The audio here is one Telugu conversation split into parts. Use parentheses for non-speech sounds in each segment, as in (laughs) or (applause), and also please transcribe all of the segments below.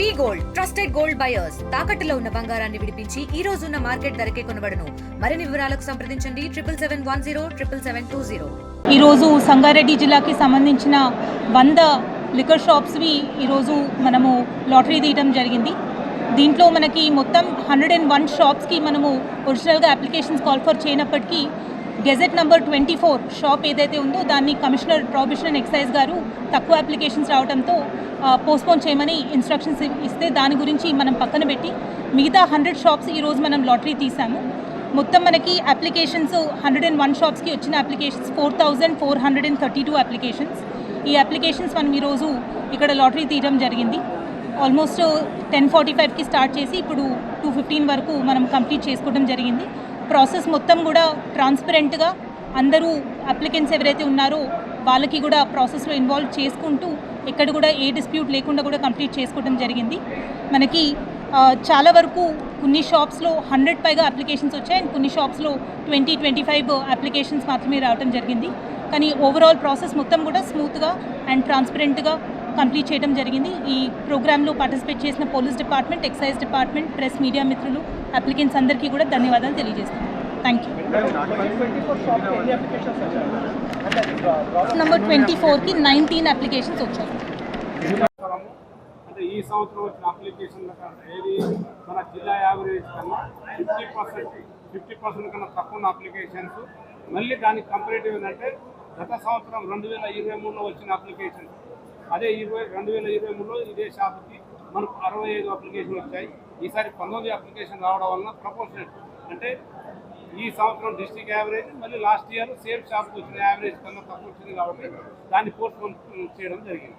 V gold trusted gold buyers. తాకట్టులో ఉన్న బంగారాన్ని విడిపించి ఈ రోజు ఉన్న మార్కెట్ ధరకే కొనబడను. మరిన్ని వివరాలకు సంప్రదించండి. Triple seven one zero triple seven two zero. ఈరోజు సంగారెడ్డి జిల్లాకి సంబంధించిన వంద లిక్కర్ షాప్స్వి ఈరోజు మనము లాటరీ తీయడం జరిగింది. దీంట్లో మనకి మొత్తం హండ్రెడ్ అండ్ వన్ షాప్స్కి మనము ఒరిజినల్గా applications call for చేయనప్పటికీ gazette number twenty four shop ఏదైతే ఉందో దాన్ని కమిషనర్ ప్రాబిషన్ అండ్ ఎక్సైజ్ గారు తక్కువ అప్లికేషన్స్ రావడంతో పోస్ట్పోన్ చేయమని ఇన్స్ట్రక్షన్స్ ఇస్తే దాని గురించి మనం పక్కన పెట్టి మిగతా హండ్రెడ్ షాప్స్ ఈరోజు మనం లాటరీ తీసాము మొత్తం మనకి అప్లికేషన్స్ హండ్రెడ్ అండ్ వన్ షాప్స్కి వచ్చిన applications four thousand four hundred and thirty two applications ఈ అప్లికేషన్స్ మనం ఈరోజు ఇక్కడ లాటరీ తీయడం జరిగింది. ఆల్మోస్ట్ టెన్ ఫార్టీ ఫైవ్కి స్టార్ట్ చేసి ఇప్పుడు టూ ఫిఫ్టీన్ వరకు మనం కంప్లీట్ చేసుకోవడం జరిగింది. ప్రాసెస్ మొత్తం కూడా ట్రాన్స్పరెంట్గా అందరూ అప్లికెంట్స్ ఎవరైతే ఉన్నారో వాళ్ళకి కూడా ప్రాసెస్లో ఇన్వాల్వ్ చేసుకుంటూ ఎక్కడ కూడా ఏ డిస్ప్యూట్ లేకుండా కూడా కంప్లీట్ చేసుకోవడం జరిగింది. మనకి చాలా వరకు కొన్ని షాప్స్లో హండ్రెడ్ పైగా అప్లికేషన్స్ వచ్చాయి. అండ్ కొన్ని షాప్స్లో ట్వంటీ ట్వంటీ ఫైవ్ అప్లికేషన్స్ మాత్రమే రావడం జరిగింది. కానీ ఓవరాల్ ప్రాసెస్ మొత్తం కూడా స్మూత్గా అండ్ ట్రాన్స్పరెంట్గా కంప్లీట్ చేయడం జరిగింది. ఈ ప్రోగ్రాంలో పార్టిసిపేట్ చేసిన police department excise department press media మిత్రులు అప్లికెంట్స్ అందరికీ కూడా ధన్యవాదాలు తెలియజేస్తున్నాను థ్యాంక్ యూ నెంబర్ ట్వంటీ ఫోర్కి నైన్టీన్ అప్లికేషన్స్ వచ్చాయి. అంటే ఈ సంవత్సరం వచ్చిన అప్లికేషన్ల కన్నా ఏది మన జిల్లా యావరేజ్ కన్నా ఫిఫ్టీ పర్సెంట్ ఫిఫ్టీ పర్సెంట్ కన్నా తక్కువ ఉన్న అప్లికేషన్స్ మళ్ళీ దానికి కంపరేటివ్ ఏంటంటే గత సంవత్సరం రెండు వేల ఇరవై మూడులో వచ్చిన అప్లికేషన్స్ అదే ఇరవై రెండు వేల ఇరవై మూడులో ఇదే షాప్కి మనకు అరవై ఐదు అప్లికేషన్లు వచ్చాయి. ఈసారి పంతొమ్మిది అప్లికేషన్ రావడం వలన ప్రపోర్షనల్ అంటే ఈ సంవత్సరం డిస్ట్రిక్ట్ యావరేజ్ మళ్ళీ లాస్ట్ ఇయర్ సేమ్ షాప్కి వచ్చిన యావరేజ్ కన్నా తక్కువ వచ్చింది కాబట్టి దాన్ని పోస్ట్ చేయడం జరిగింది.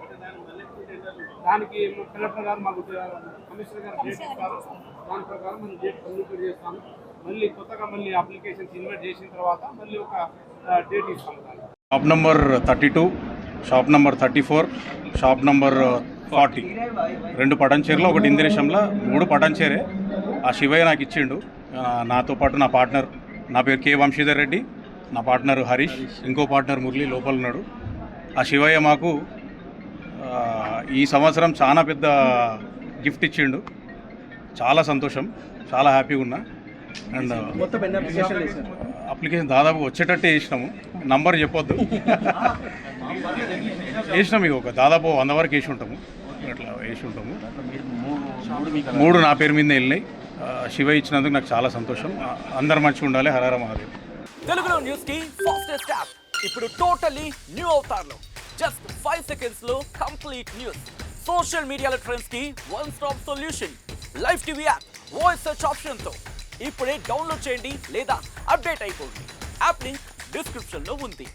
దానికి కలెక్టర్ గారు మాకు కమిషనర్ గారు డేట్ ఇస్తారు. దాని ప్రకారం మనం డేట్ కమ్యూనికేట్ చేస్తాము. మళ్ళీ కొత్తగా మళ్ళీ అప్లికేషన్స్ ఇన్వైట్ చేసిన తర్వాత మళ్ళీ ఒక డేట్ ఇస్తాము shop number thirty two shop number thirty four shop number forty. రెండు పటంచేరులో ఒకటి ఇందిరేశంలో మూడు పటంచేరే ఆ శివయ్య నాకు ఇచ్చిండు. నాతో పాటు నా పార్ట్నర్ నా పేరు కే వంశీధర్ రెడ్డి నా పార్ట్నర్ హరీష్ ఇంకో పార్ట్నర్ మురళి లోపల ఉన్నాడు. ఆ శివయ్య మాకు ఈ సంవత్సరం చాలా పెద్ద గిఫ్ట్ ఇచ్చిండు. చాలా సంతోషం చాలా హ్యాపీగా ఉన్నా. అండ్ అప్లికేషన్ దాదాపు వచ్చేటట్టే వేసినాము నంబర్ చెప్పొద్దు. (laughs) వేసినాం ఇక ఒక దాదాపు వంద వరకు వేసి ఉంటాము. అట్లా వేసి ఉంటాము. మూడు నా పేరు మీద వెళ్ళినాయి. శివ ఇచ్చినందుకు నాకు చాలా సంతోషం. అందరు మంచిగా ఉండాలి. హరహర మహాదేవ్. తెలుగులో న్యూస్కి ఫాస్టెస్ట్ యాప్ ఇప్పుడు టోటలీ న్యూ అవుతారులో జస్ట్ ఫైవ్ సెకండ్స్లో కంప్లీట్ న్యూస్ సోషల్ మీడియాలో ట్రెండ్స్కి one stop solution live TV app voice search ఆప్షన్తో. ఇప్పుడే డౌన్లోడ్ చేయండి లేదా అప్డేట్ అయిపోండి. యాప్ లింక్ డిస్క్రిప్షన్లో ఉంది.